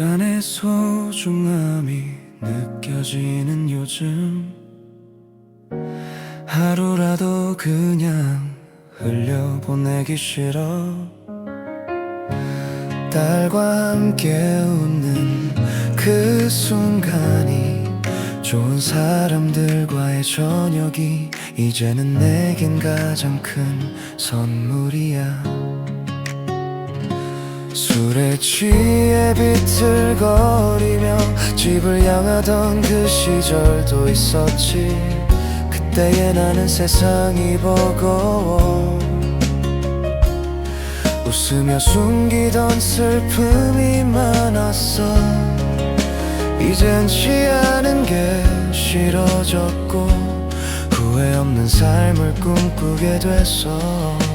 시간의 소중함이 느껴지는 요즘. 하루라도 그냥 흘려보내기 싫어. 딸과 함께 웃는 그 순간이 좋은 사람들과의 저녁이 이제는 내겐 가장 큰 선물이야 술에 취해 비틀거리며 집을 향하던 그 시절도 있었지. 그때의 나는 세상이 버거워 웃으며 숨기던 슬픔이 많았어. 이젠 취하는 게 싫어졌고 후회 없는 삶을 꿈꾸게 됐어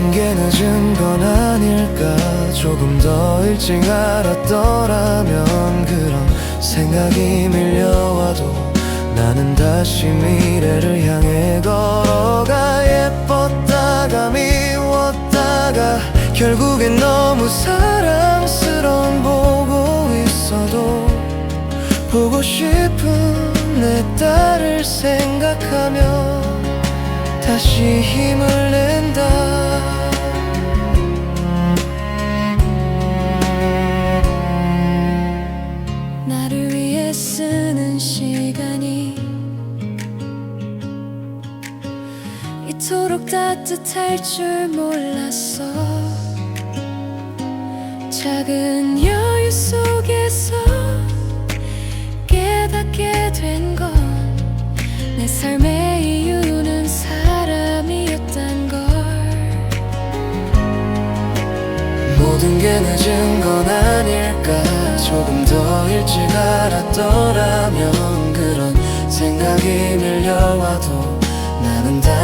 모든 게 늦은 건 아닐까. 조금 더 일찍 알았더라면 그런 생각이 밀려와도 나는 다시 미래를 향해 걸어가. 예뻤다가 미웠다가 결국엔 너무 사랑스러운 보고 있어도 보고 싶은 내 딸을 생각하며 다시 힘을 낸다 이토록 따뜻할 줄 몰랐어. 작은 여유 속에서 깨닫게 된 건 내 삶의 이유는 사람이었단 걸. 모든 게 늦은 건 아닐까. 조금 더 일찍 알았더라면 그런 생각이 밀려와도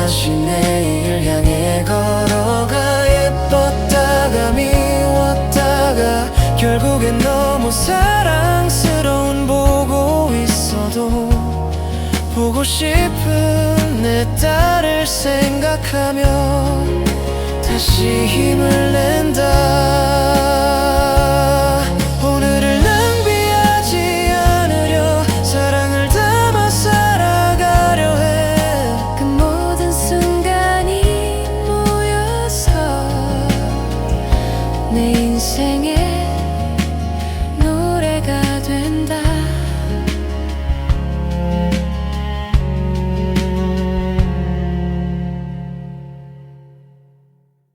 다시 내일 향해 걸어가 예뻤다가 미웠다가 결국엔 너무 사랑스러운 보고 있어도 보고 싶은 내 딸을 생각하며 다시 힘을 낸 순